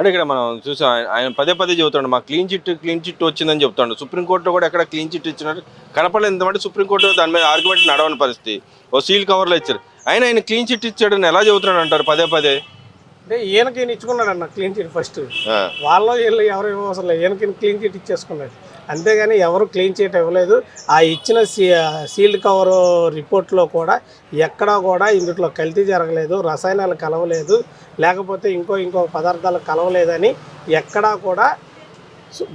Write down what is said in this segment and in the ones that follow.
అంటే ఇక్కడ మనం చూసాం ఆయన- పదే పదే చెబుతాడు మా క్లీన్ చిట్ క్లీన్ చిట్ వచ్చిందని చెప్తాడు. సుప్రీంకోర్టులో కూడా ఎక్కడ క్లీన్ చిట్ ఇచ్చినట్టు కనపడలేదు. ఎందుకంటే సుప్రీంకోర్టు దాని మీద ఆర్గ్యుమెంట్ నడవని పరిస్థితి. ఓ సీల్ కవర్లో ఇచ్చారు. ఆయన ఆయన క్లీన్ చిట్ ఇచ్చాడని ఎలా చెబుతున్నాడు అంటారు పదే పదే? అంటే ఈయనకి ఈయన ఇచ్చుకున్నాడు అన్న క్లీన్ చిట్ ఫస్ట్ వాళ్ళు వీళ్ళు ఎవరు లేదు ఈయనకి ఈయన క్లీన్ చిట్ ఇచ్చేసుకున్నాడు అంతేగాని ఎవరు క్లీన్ చేయటం ఇవ్వలేదు. ఆ ఇచ్చిన సీ సీల్డ్ కవర్ రిపోర్ట్లో కూడా ఎక్కడా కూడా ఇందులో కల్తీ జరగలేదు రసాయనాలు కలవలేదు లేకపోతే ఇంకో ఇంకో పదార్థాలు కలవలేదని ఎక్కడా కూడా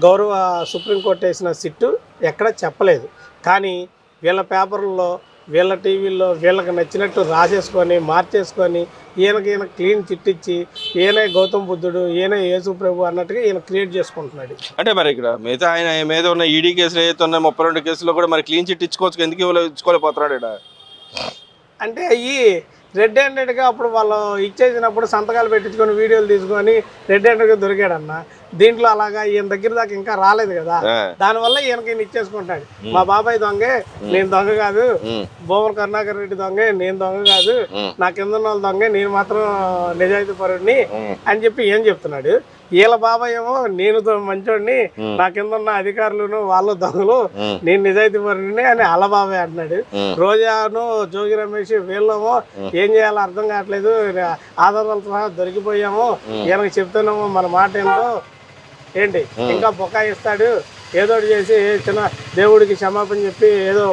గౌరవ సుప్రీంకోర్టు వేసిన సిట్టు ఎక్కడ చెప్పలేదు. కానీ వీళ్ళ పేపర్లలో వీళ్ళ టీవీల్లో వీళ్ళకి నచ్చినట్టు రాసేసుకొని మార్చేసుకొని ఈయనకి ఈయన క్లీన్ చిట్టిచ్చి ఈయనే గౌతమ్ బుద్ధుడు ఈయనే యేసు ప్రభు అన్నట్టుగా ఈయన క్రియేట్ చేసుకుంటున్నాడు. అంటే మరి ఇక్కడ మిగతా ఆయన మీద ఉన్న ఈడీ కేసులు ఏదైతే ఉన్నాయో ముప్పై రెండు కేసుల్లో కూడా మరి క్లీన్ చిట్ ఇచ్చుకోవచ్చు ఎందుకు ఇచ్చుకోలేకపోతున్నాడు ఇక్కడ అంటే అయ్యి రెడ్ హ్యాండెడ్గా అప్పుడు వాళ్ళు ఇచ్చేసినప్పుడు సంతకాలు పెట్టించుకొని వీడియోలు తీసుకొని రెడ్ హ్యాండెడ్గా దొరికాడన్న. దీంట్లో అలాగా ఈయన దగ్గర దాకా ఇంకా రాలేదు కదా. ఆ, దానివల్ల ఈయనకి ఈయన ఇచ్చేసుకుంటాడు. మా. బాబాయ్ దొంగే నేను దొంగ కాదు. భూమల కరుణాకర్ రెడ్డి దొంగే నేను దొంగ కాదు. నా కింద ఉన్న వాళ్ళు దొంగే నేను మాత్రం నిజాయితీ పరుడిని అని చెప్పి ఏం చెప్తున్నాడు? వీళ్ళ బాబాయ్ ఏమో నేను మంచోడిని. నా కింద ఉన్న అధికారులను వాళ్ళు దొంగలు నేను నిజాయితీ పరుడిని అని అలా బాబాయ్ అంటున్నాడు. రోజాను జోగి రమేష్ వీళ్ళేమో ఏం చేయాలో అర్థం కావట్లేదు. ఆధారాలతో సహా దొరికిపోయాము. ఈయనకి చెప్తున్నాము మన మాట ఏంటో ఏంటి? ఇంకా బొకాయిస్తాడు ఏదో ఒకటి చేసి చిన్న దేవుడికి క్షమాపణ చెప్పి ఏదో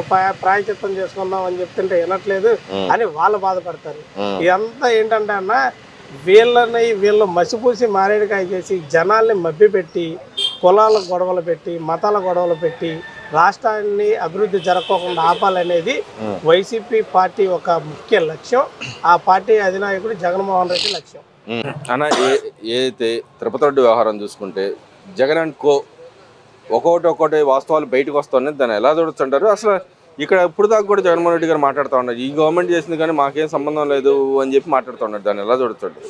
ప్రాయచిత్తం చేసుకుందాం అని చెప్తుంటే వినట్లేదు అని వాళ్ళు బాధపడతారు. ఇదంతా ఏంటంటే అన్న వీళ్ళని వీళ్ళు మసిపూసి మారేడుకాయ చేసి జనాల్ని మభ్యపెట్టి కులాల గొడవలు పెట్టి మతాల గొడవలు పెట్టి రాష్ట్రాన్ని అభివృద్ధి జరగకుండా ఆపాలనేది వైసీపీ పార్టీ ఒక ముఖ్య లక్ష్యం. ఆ పార్టీ అధినాయకుడు జగన్మోహన్ రెడ్డి లక్ష్యం. అన్న ఏ ఏదైతే తిరుపతి రెడ్డి వ్యవహారం చూసుకుంటే జగన్ అండ్ కో ఒక్కొక్కటి ఒక్కొక్కటి వాస్తవాలు బయటకు వస్తున్నాయి. దాన్ని ఎలా చూడొచ్చంటారు? అసలు ఇక్కడ ఇప్పుడు దాకా కూడా జగన్మోహన్ రెడ్డి గారు మాట్లాడుతూ ఉన్నారు. ఈ గవర్నమెంట్ చేసింది కానీ మాకేం సంబంధం లేదు అని చెప్పి మాట్లాడుతూ ఉన్నారు. దాన్ని ఎలా చూడొచ్చు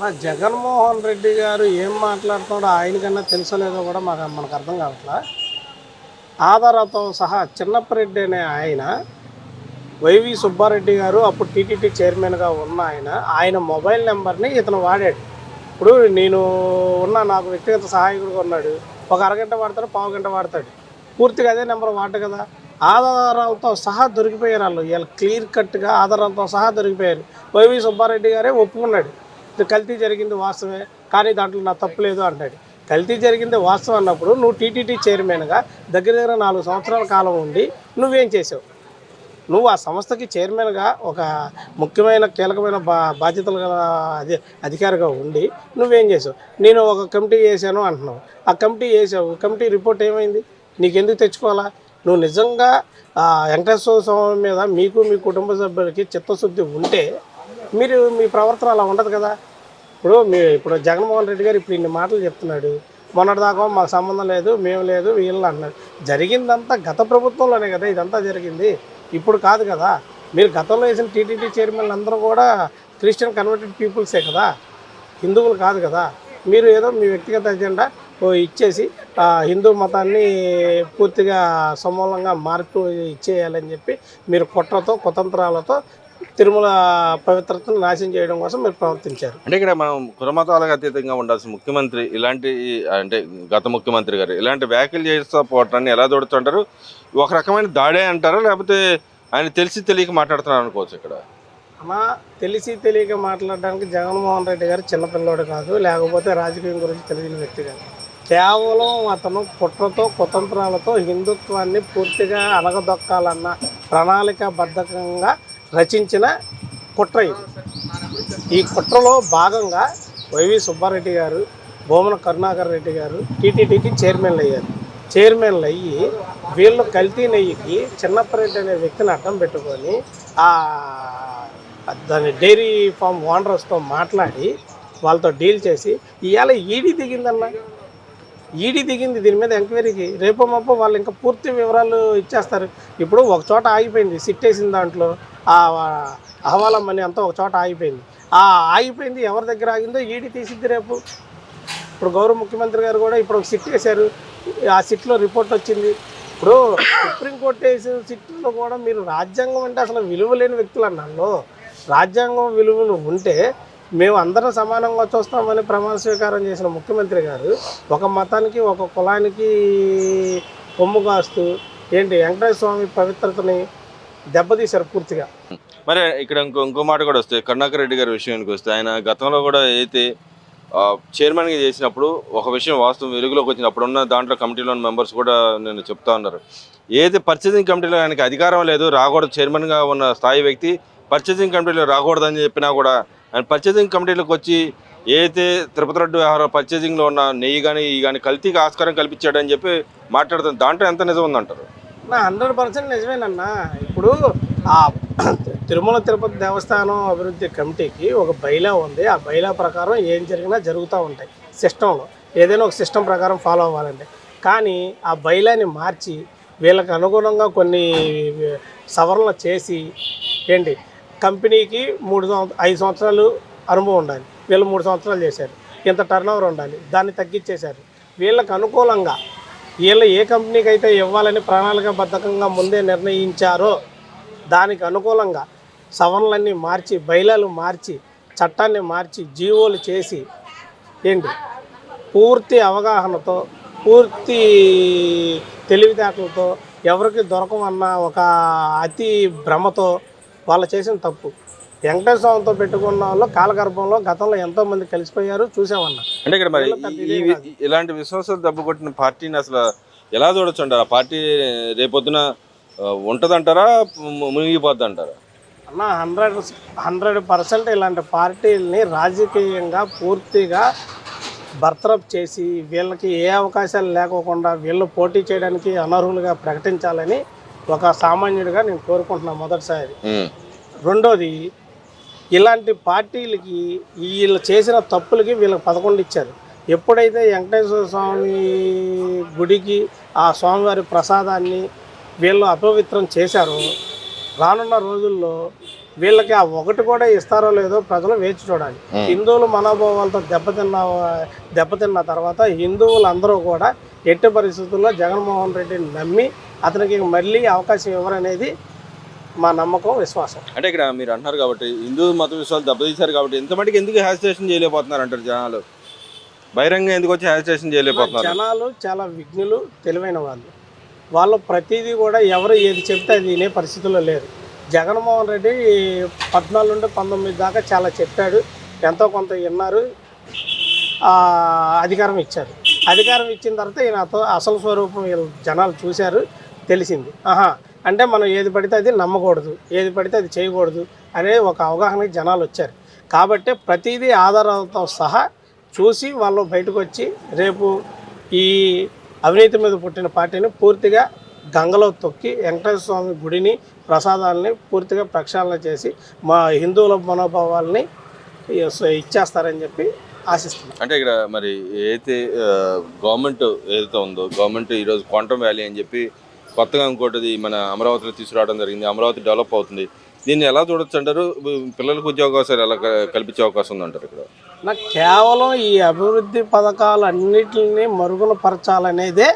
మా జగన్మోహన్ రెడ్డి గారు ఏం మాట్లాడుతున్నాడో ఆయనకన్నా తెలుసలేదో కూడా మాకు మనకు అర్థం కావట్లా. ఆధారాలతో సహా చిన్నప్పరెడ్డి అనే ఆయన వైవి సుబ్బారెడ్డి గారు అప్పుడు టీటీడీ చైర్మన్గా ఉన్న ఆయన ఆయన మొబైల్ నెంబర్ని ఇతను వాడాడు. ఇప్పుడు నేను ఉన్న నాకు వ్యక్తిగత సహాయకుడుగా ఉన్నాడు. ఒక అరగంట వాడతాడు పావు గంట వాడతాడు. పూర్తిగా అదే నెంబర్ వాడు కదా. ఆధారాలతో సహా దొరికిపోయారు వాళ్ళు. వీళ్ళు క్లియర్ కట్గా ఆధారాలతో సహా దొరికిపోయారు. వైవి సుబ్బారెడ్డి గారే ఒప్పుకున్నాడు. ఇది కల్తీ జరిగింది వాస్తవమే కానీ దాంట్లో నా తప్పు లేదు అంటాడు. కల్తీ జరిగింది వాస్తవం అన్నప్పుడు నువ్వు టీటీడీ చైర్మన్గా దగ్గర దగ్గర నాలుగు సంవత్సరాల కాలం ఉండి నువ్వేం చేసావు? నువ్వు ఆ సంస్థకి చైర్మన్గా ఒక ముఖ్యమైన కీలకమైన బా బాధ్యతలు గల అధి అధికారిగా ఉండి నువ్వేం చేసావు? నేను ఒక కమిటీ వేసాను అంటున్నావు. ఆ కమిటీ వేసావు కమిటీ రిపోర్ట్ ఏమైంది? నీకెందుకు తెచ్చుకోవాలా? నువ్వు నిజంగా వెంకటేశ్వర స్వామి మీద మీకు మీ కుటుంబ సభ్యులకి చిత్తశుద్ధి ఉంటే మీరు మీ ప్రవర్తన అలా ఉండదు కదా? ఇప్పుడు మీ ఇప్పుడు జగన్మోహన్ రెడ్డి గారు ఇప్పుడు ఇన్ని మాటలు చెప్తున్నాడు. మొన్నటిదాకా మాకు సంబంధం లేదు మేము లేదు వీళ్ళు అన్నారు జరిగిందంతా గత ప్రభుత్వంలోనే కదా ఇదంతా జరిగింది? ఇప్పుడు కాదు కదా. మీరు గతంలో వేసిన టీటీడీ చైర్మన్ అందరూ కూడా క్రిస్టియన్ కన్వర్టెడ్ పీపుల్సే కదా. హిందువులు కాదు కదా. మీరు ఏదో మీ వ్యక్తిగత ఎజెండా ఓ ఇచ్చేసి హిందూ మతాన్ని పూర్తిగా సమూలంగా మార్పు ఇచ్చేయాలని చెప్పి మీరు కుట్రతో కుతంత్రాలతో తిరుమల పవిత్రతను నాశనం చేయడం కోసం మీరు ప్రవర్తించారు. అంటే ఇక్కడ మనం కులమతాలకు అతీతంగా ఉండాల్సిన ముఖ్యమంత్రి ఇలాంటి అంటే గత ముఖ్యమంత్రి గారు ఇలాంటి వ్యాఖ్యలు చేస్తూ పోవటాన్ని ఎలా చూడొచ్చంటారు ఒక రకమైన దాడే అంటారా? లేకపోతే ఆయన తెలిసి తెలియక మాట్లాడుతున్నారు అనుకోవచ్చు ఇక్కడ. అమ్మా తెలిసి తెలియక మాట్లాడడానికి జగన్మోహన్ రెడ్డి గారు చిన్నపిల్లోడు కాదు లేకపోతే రాజకీయం గురించి తెలియని వ్యక్తి కాదు. కేవలం అతను కుట్రతో కుతంత్రాలతో హిందుత్వాన్ని పూర్తిగా అనగదొక్కాలన్న ప్రణాళికాబద్ధకంగా రచించిన కుట్ర ఇది. ఈ కుట్రలో భాగంగా వైవి సుబ్బారెడ్డి గారు భూమన కరుణాకర్ రెడ్డి గారు టీటీడీకి చైర్మన్లు అయ్యారు. చైర్మన్లు అయ్యి వీళ్ళు కల్తీ నెయ్యికి చిన్నప్పరెడ్డి అనే వ్యక్తిని అడ్డం పెట్టుకొని ఆ దాని డైరీ ఫామ్ ఓనర్స్తో మాట్లాడి వాళ్ళతో డీల్ చేసి ఇవాళ ఈడీ దిగిందన్నా? ఈడీ దిగింది దీని మీద ఎంక్వైరీకి రేపో మాపో వాళ్ళు ఇంకా పూర్తి వివరాలు ఇచ్చేస్తారు. ఇప్పుడు ఒక చోట ఆగిపోయింది సిట్ దాంట్లో ఆ అహవాలం అని అంతా ఒక చోట ఆగిపోయింది. ఆ ఆగిపోయింది ఎవరి దగ్గర ఆగిందో ఈడీ తీసిద్ది రేపు. ఇప్పుడు గౌరవ ముఖ్యమంత్రి గారు కూడా ఇప్పుడు ఒక సిట్ వేశారు ఆ సిట్లో రిపోర్ట్ వచ్చింది. ఇప్పుడు సుప్రీంకోర్టు వేసిన సిట్లో కూడా మీరు రాజ్యాంగం అంటే అసలు విలువ లేని వ్యక్తులు అన్నాను రాజ్యాంగం విలువలు ఉంటే మేము అందరం సమానంగా చూస్తామని ప్రమాణ స్వీకారం చేసిన ముఖ్యమంత్రి గారు ఒక మతానికి ఒక కులానికి కొమ్ము కాస్తూ ఏంటి వెంకటేశ్వర స్వామి పవిత్రతని దెబ్బతీశారు పూర్తిగా. మరి ఇక్కడ ఇంకో ఇంకో మాట కూడా వస్తాయి కరుణాకర్ రెడ్డి గారి విషయానికి వస్తే ఆయన గతంలో కూడా అయితే చైర్మన్గా చేసినప్పుడు ఒక విషయం వాస్తవం వెలుగులోకి వచ్చినప్పుడు ఉన్న దాంట్లో కమిటీలో మెంబర్స్ కూడా నేను చెప్తా ఉన్నారు. ఏది పర్చేసింగ్ కమిటీలో ఆయనకి అధికారం లేదు రాకూడదు చైర్మన్గా ఉన్న స్థాయి వ్యక్తి పర్చేసింగ్ కమిటీలో రాకూడదని చెప్పినా కూడా అండ్ పర్చేసింగ్ కమిటీలోకి వచ్చి ఏదైతే తిరుపతి రెడ్డి వ్యవహారం పర్చేసింగ్లో ఉన్న నెయ్యి కానీ ఈ కానీ కల్తీకి ఆస్కారం కల్పించాడని చెప్పి మాట్లాడుతుంది దాంట్లో ఎంత నిజం ఉందంటారు? నా హండ్రెడ్ పర్సెంట్ నిజమేనన్నా. ఇప్పుడు ఆ తిరుమల తిరుపతి దేవస్థానం అభివృద్ధి కమిటీకి ఒక బైలా ఉంది. ఆ బైలా ప్రకారం ఏం జరిగినా జరుగుతూ ఉంటాయి సిస్టంలో. ఏదైనా ఒక సిస్టమ్ ప్రకారం ఫాలో అవ్వాలండి కానీ ఆ బైలాని మార్చి వీళ్ళకి అనుగుణంగా కొన్ని సవరణలు చేసి ఏంటి కంపెనీకి మూడు ఐదు సంవత్సరాలు అనుభవం ఉండాలి. వీళ్ళు మూడు సంవత్సరాలు చేశారు. ఇంత టర్న్ ఓవర్ ఉండాలి. దాన్ని తగ్గించేశారు. వీళ్ళకి అనుకూలంగా వీళ్ళు ఏ కంపెనీకి అయితే ఇవ్వాలని ప్రణాళికాబద్ధకంగా ముందే నిర్ణయించారో దానికి అనుకూలంగా సవరణలన్నీ మార్చి బయలాలు మార్చి చట్టాన్ని మార్చి జీవోలు చేసి ఏంటి? పూర్తి అవగాహనతో పూర్తి తెలివితేటలతో ఎవరికి దొరకమన్న ఒక అతి భ్రమతో వాళ్ళు చేసిన తప్పు. వెంకటేశ్వర స్వామితో పెట్టుకున్న వాళ్ళు కాలగర్భంలో గతంలో ఎంతో మంది కలిసిపోయారు చూసామన్నా. అంటే ఇక్కడ మరి ఈ ఇలాంటి విశ్వాసాలు దెబ్బ కొట్టిన పార్టీని అసలు ఎలా చూడొచ్చు అంటారు పార్టీ రేపొద్దున ఆ, ఉంటదంటారా? ము- మునిగిపోద్ది అంటారా అన్న హండ్రెడ్ హండ్రెడ్ పర్సెంట్ ఇలాంటి పార్టీలని రాజకీయంగా పూర్తిగా బర్తరఫ్ చేసి వీళ్ళకి ఏ అవకాశాలు లేకోకుండా వీళ్ళు పోటీ చేయడానికి అనర్హులుగా ప్రకటించాలని ఒక సామాన్యుడిగా నేను కోరుకుంటున్నాను మొదటిసారి. రెండోది ఇలాంటి పార్టీలకి వీళ్ళు చేసిన తప్పులకి వీళ్ళకి పదకొండు ఇచ్చారు ఎప్పుడైతే వెంకటేశ్వర స్వామి గుడికి ఆ స్వామివారి ప్రసాదాన్ని వీళ్ళు అపవిత్రం చేశారో రానున్న రోజుల్లో వీళ్ళకి ఆ ఒకటి కూడా ఇస్తారో లేదో ప్రజలు వేచి చూడాలి. హిందువుల మనోభావాలతో దెబ్బతిన్న దెబ్బతిన్న తర్వాత హిందువులందరూ కూడా ఎట్టి పరిస్థితుల్లో జగన్మోహన్ రెడ్డిని నమ్మి అతనికి మళ్ళీ అవకాశం ఇవ్వరనేది మా నమ్మకం విశ్వాసం. అంటే ఇక్కడ మీరు అంటున్నారు కాబట్టి హిందూ మత విశ్వాసాలు దెబ్బతీశారు కాబట్టి ఇంత మటుకు ఎందుకు హ్యాజిటేషన్ చేయలేకపోతున్నారు అంటారు జనాలు? బహిరంగ ఎందుకు వచ్చి హ్యాజిటేషన్ చేయలేకపోతున్నారు? జనాలు చాలా విఘ్నులు తెలివైన వాళ్ళు. వాళ్ళు ప్రతిదీ కూడా ఎవరు ఏది చెప్తే అది వినే పరిస్థితుల్లో లేరు జగన్మోహన్ రెడ్డి పద్నాలుగు నుండి పంతొమ్మిది దాకా చాలా చెప్పాడు. ఎంతో కొంత విన్నారు. అధికారం ఇచ్చారు. అధికారం ఇచ్చిన తర్వాత ఈయన అసలు స్వరూపం వీళ్ళు జనాలు చూశారు తెలిసింది. ఆహా అంటే మనం ఏది పడితే అది నమ్మకూడదు ఏది పడితే అది చేయకూడదు అనే ఒక అవగాహనకి జనాలు వచ్చారు. కాబట్టి ప్రతిదీ ఆధారాలతో సహా చూసి వాళ్ళు బయటకు వచ్చి రేపు ఈ అవినీతి మీద పుట్టిన పార్టీని పూర్తిగా గంగలో తొక్కి వెంకటేశ్వర స్వామి గుడిని ప్రసాదాలని పూర్తిగా ప్రక్షాళన చేసి మా హిందువుల మనోభావాల్ని ఇచ్చేస్తారని చెప్పి ఆశిస్తున్నాం. అంటే ఇక్కడ మరి ఏదైతే గవర్నమెంట్ ఏదైతే ఉందో గవర్నమెంట్ ఈరోజు క్వాంటమ్ వ్యాలీ అని చెప్పి కొత్తగా ఇంకోటిది మన అమరావతిలో తీసుకురావడం జరిగింది. అమరావతి డెవలప్ అవుతుంది. దీన్ని ఎలా చూడొచ్చు అంటారు? పిల్లలకు ఉద్యోగ అవకాశాలు ఎలా కల్పించే అవకాశం ఉందంటారు ఇక్కడ? నాకు కేవలం ఈ అభివృద్ధి పథకాలు అన్నిటిని మరుగున పరచాలనేదే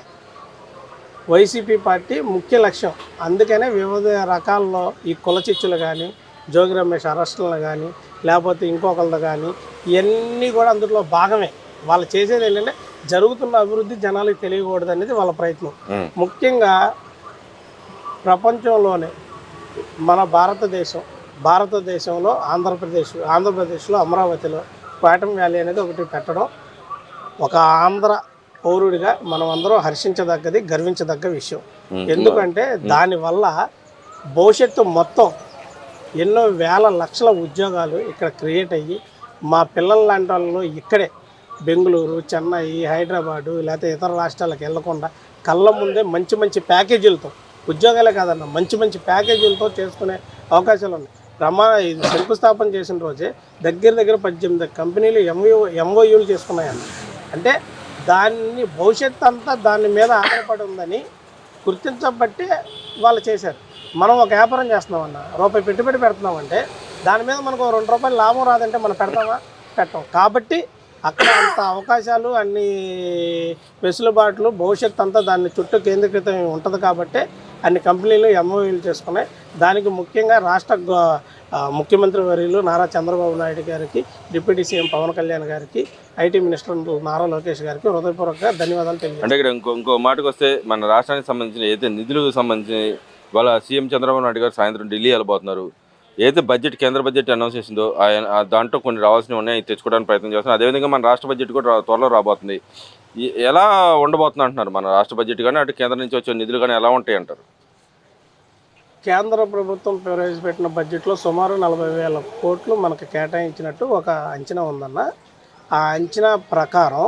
వైసీపీ పార్టీ ముఖ్య లక్ష్యం. అందుకనే వివిధ రకాల్లో ఈ కుల చిచ్చులు కానీ జోగి రమేష్ అరెస్టులను కానీ లేకపోతే ఇంకొకళ్ళది కానీ ఇవన్నీ కూడా అందులో భాగమే. వాళ్ళు చేసేది ఏంటంటే జరుగుతున్న అభివృద్ధి జనాలకు తెలియకూడదు అనేది వాళ్ళ ప్రయత్నం. ముఖ్యంగా ప్రపంచంలోనే మన భారతదేశం భారతదేశంలో ఆంధ్రప్రదేశ్ ఆంధ్రప్రదేశ్లో అమరావతిలో క్వాటం వ్యాలీ అనేది ఒకటి పెట్టడం ఒక ఆంధ్ర పౌరుడిగా మనం అందరం హర్షించదగ్గది గర్వించదగ్గ విషయం. ఎందుకంటే దానివల్ల భవిష్యత్తు మొత్తం ఎన్నో వేల లక్షల ఉద్యోగాలు ఇక్కడ క్రియేట్ అయ్యి మా పిల్లల లాంటి వాళ్ళు ఇక్కడే బెంగళూరు చెన్నై హైదరాబాదు లేకపోతే ఇతర రాష్ట్రాలకు వెళ్ళకుండా కళ్ళ ముందే మంచి మంచి ప్యాకేజీలతో ఉద్యోగాలే కాదన్న మంచి మంచి ప్యాకేజీలతో చేసుకునే అవకాశాలు ఉన్నాయి. ప్రమాణ ఇది శంకుస్థాపన చేసిన రోజే దగ్గర దగ్గర పద్దెనిమిది కంపెనీలు ఎంఓ ఎంఓయూలు చేసుకున్నాయన్న. అంటే దాన్ని భవిష్యత్తు అంతా దాని మీద ఆధారపడి ఉందని గుర్తించబట్టి వాళ్ళు చేశారు. మనం ఒక వ్యాపారం చేస్తున్నామన్న రూపాయి పెట్టుబడి పెడుతున్నామంటే దాని మీద మనకు రెండు రూపాయలు లాభం రాదంటే మనం పెడతామా? పెట్టం. కాబట్టి అక్కడ అంత అవకాశాలు అన్ని వెసులుబాట్లు భవిష్యత్తు అంతా దాన్ని చుట్టూ కేంద్రీకృతం ఉంటుంది కాబట్టి అన్ని కంపెనీలు ఎంఓయూలు చేసుకున్నాయి. దానికి ముఖ్యంగా రాష్ట్ర ముఖ్యమంత్రి వర్యులు నారా చంద్రబాబు నాయుడు గారికి డిప్యూటీ సీఎం పవన్ కళ్యాణ్ గారికి ఐటీ మినిస్టర్ నారా లోకేష్ గారికి హృదయపూర్వక ధన్యవాదాలు తెలియజేస్తాను అంటే ఇక్కడ ఇంకో ఇంకో మాటకు వస్తే మన రాష్ట్రానికి సంబంధించిన ఏదైతే నిధులకు సంబంధించి వాళ్ళ సీఎం చంద్రబాబు నాయుడు గారు సాయంత్రం ఢిల్లీ వెళ్ళబోతున్నారు. ఏదైతే బడ్జెట్ కేంద్ర బడ్జెట్ అనౌన్స్ చేసిందో ఆయన దాంట్లో కొన్ని రావాల్సినవి ఉన్నాయి తెచ్చుకోవడానికి ప్రయత్నం చేస్తున్నారు. అదేవిధంగా మన రాష్ట్ర బడ్జెట్ కూడా త్వరలో రాబోతుంది. ఎలా ఉండబోతుంది అంటున్నారు మన రాష్ట్ర బడ్జెట్ కానీ అటు కేంద్రం నుంచి వచ్చే నిధులు కానీ ఎలా ఉంటాయి అంటారు కేంద్ర ప్రభుత్వం ప్రవేశపెట్టిన బడ్జెట్లో సుమారు నలభై వేల కోట్లు మనకు కేటాయించినట్టు ఒక అంచనా ఉందన్న. ఆ అంచనా ప్రకారం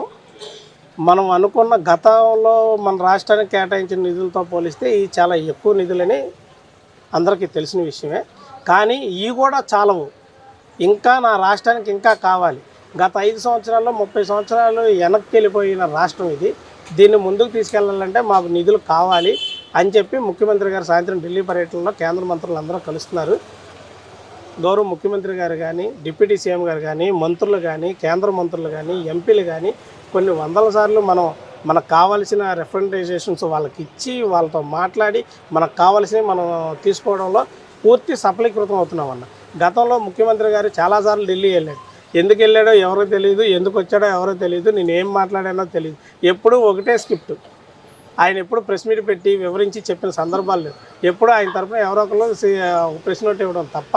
మనం అనుకున్న గతంలో మన రాష్ట్రానికి కేటాయించిన నిధులతో పోలిస్తే ఈ చాలా ఎక్కువ నిధులని అందరికీ తెలిసిన విషయమే. కానీ ఇవి కూడా చాలవు. ఇంకా నా రాష్ట్రానికి ఇంకా కావాలి. గత ఐదు సంవత్సరాల్లో ముప్పై సంవత్సరాలు వెనక్కి వెళ్ళిపోయిన రాష్ట్రం ఇది. దీన్ని ముందుకు తీసుకెళ్ళాలంటే మాకు నిధులు కావాలి అని చెప్పి ముఖ్యమంత్రి గారు సాయంత్రం ఢిల్లీ పర్యటనలో కేంద్ర మంత్రులు అందరూ కలుస్తున్నారు. గౌరవ ముఖ్యమంత్రి గారు కానీ డిప్యూటీ సీఎం గారు కానీ మంత్రులు కానీ కేంద్ర మంత్రులు కానీ ఎంపీలు కానీ కొన్ని వందల సార్లు మనం మనకు కావాల్సిన రిప్రజెంటేషన్స్ వాళ్ళకి ఇచ్చి వాళ్ళతో మాట్లాడి మనకు కావాల్సినవి మనం తీసుకోవడంలో పూర్తి సఫలీకృతం అవుతున్నామన్న గతంలో ముఖ్యమంత్రి గారు చాలాసార్లు ఢిల్లీ వెళ్ళారు. ఎందుకు వెళ్ళాడో ఎవరో తెలియదు ఎందుకు వచ్చాడో ఎవరో తెలియదు నేను ఏం మాట్లాడానో తెలియదు ఎప్పుడూ ఒకటే స్క్రిప్ట్. ఆయన ఎప్పుడు ప్రెస్ మీట్ పెట్టి వివరించి చెప్పిన సందర్భాలు లేవు. ఎప్పుడు ఆయన తరపున ఎవరో ఒకరు ప్రెస్ నోట్ ఇవ్వడం తప్ప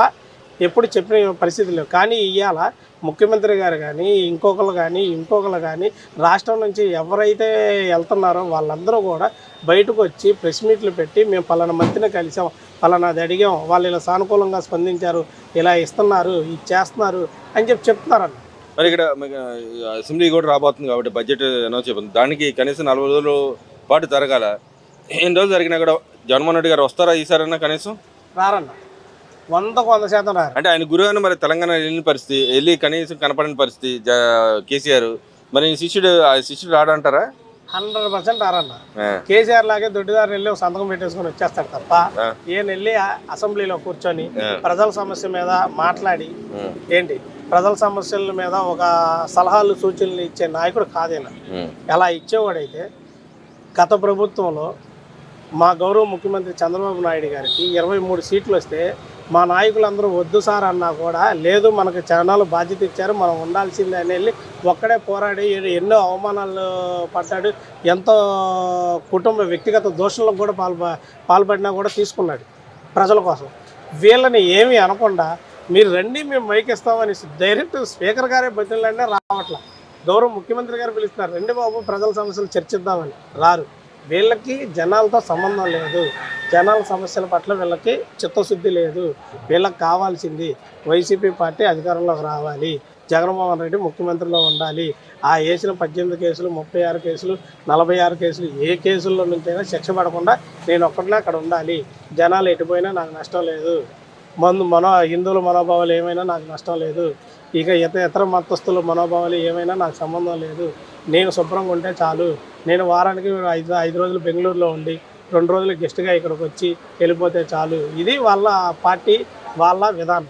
ఎప్పుడు చెప్పిన పరిస్థితి లేవు. కానీ ఇవాళ ముఖ్యమంత్రి గారు కానీ ఇంకొకరు కానీ ఇంకొకరు కానీ రాష్ట్రం నుంచి ఎవరైతే వెళ్తున్నారో వాళ్ళందరూ కూడా బయటకు వచ్చి ప్రెస్ మీట్లు పెట్టి మేము పలానా మంత్రిని కలిసాం పలానాది అడిగాం వాళ్ళు ఇలా సానుకూలంగా స్పందించారు ఇలా ఇస్తున్నారు ఇది చేస్తున్నారు అని చెప్పి చెప్తున్నారన్న. మరి ఇక్కడ అసెంబ్లీ కూడా రాబోతుంది కాబట్టి బడ్జెట్ అనౌన్స్ చేయబోతుంది దానికి కనీసం నలభై రోజుల పాటు జరగాల. ఎన్ని రోజులు జరిగినా కూడా జగన్మోహన్ రెడ్డి గారు వస్తారా ఈసారైనా కనీసం? రారన్న. వందకు వంద శాతం రారు. అంటే ఆయన గురువు మరి తెలంగాణ వెళ్ళిన పరిస్థితి వెళ్ళి కనీసం కనపడని పరిస్థితి కేసీఆర్. మరి శిష్యుడు ఆ శిష్యుడు రాడంటారా? Hundred percent రారన్న. ఆ, కేసీఆర్ లాగే దొడ్డిదారు వెళ్ళి ఒక సంతకం పెట్టేసుకొని వచ్చేస్తాడు తప్ప. ఈయన వెళ్ళి అసెంబ్లీలో కూర్చొని. ప్రజల సమస్య మీద మాట్లాడి ఏంటి? ప్రజల సమస్యల మీద ఒక సలహాలు సూచనలు ఇచ్చే నాయకుడు కాదేనా? అలా ఇచ్చేవాడైతే గత ప్రభుత్వంలో మా గౌరవ ముఖ్యమంత్రి చంద్రబాబు నాయుడు గారికి ఇరవై మూడు సీట్లు వస్తే మా నాయకులందరూ వద్దు సార్ అన్నా కూడా లేదు మనకు చరణాలు బాధ్యత ఇచ్చారు మనం ఉండాల్సిందే అని వెళ్ళి ఒక్కడే పోరాడి ఎన్నో అవమానాలు పడ్డాడు ఎంతో కుటుంబ వ్యక్తిగత దోషంలో కూడా పాల్ప పాల్పడినా కూడా తీసుకున్నాడు ప్రజల కోసం. వీళ్ళని ఏమీ అనకుండా మీరు రండి మేము మైక్ ఇస్తామని డైరెక్ట్ స్పీకర్ గారే బతిలాడినా రావట్లా. గౌరవ ముఖ్యమంత్రి గారు పిలుస్తున్నారు రండి బాబు ప్రజల సమస్యలు చర్చిద్దామని. రారు. వీళ్ళకి జనాలతో సంబంధం లేదు. జనాల సమస్యల పట్ల వీళ్ళకి చిత్తశుద్ధి లేదు. వీళ్ళకి కావాల్సింది వైసీపీ పార్టీ అధికారంలోకి రావాలి. జగన్మోహన్ రెడ్డి ముఖ్యమంత్రిలో ఉండాలి. ఆ వేసిన పద్దెనిమిది కేసులు ముప్పై ఆరు కేసులు నలభై ఆరు కేసులు ఏ కేసుల్లో నుంచైనా శిక్ష పడకుండా నేను ఒక్కడినే అక్కడ ఉండాలి. జనాలు ఎటుపోయినా నాకు నష్టం లేదు. మందు మనో హిందువుల మనోభావాలు ఏమైనా నాకు నష్టం లేదు. ఇక ఇతర ఇతర మతస్థుల మనోభావాలు ఏమైనా నాకు సంబంధం లేదు. నేను శుభ్రంగా ఉంటే చాలు. నేను వారానికి ఐదు ఐదు రోజులు బెంగళూరులో ఉండి రెండు రోజులు గెస్ట్గా ఇక్కడికి వచ్చి వెళ్ళిపోతే చాలు. ఇది వాళ్ళ పార్టీ వాళ్ళ విధానం.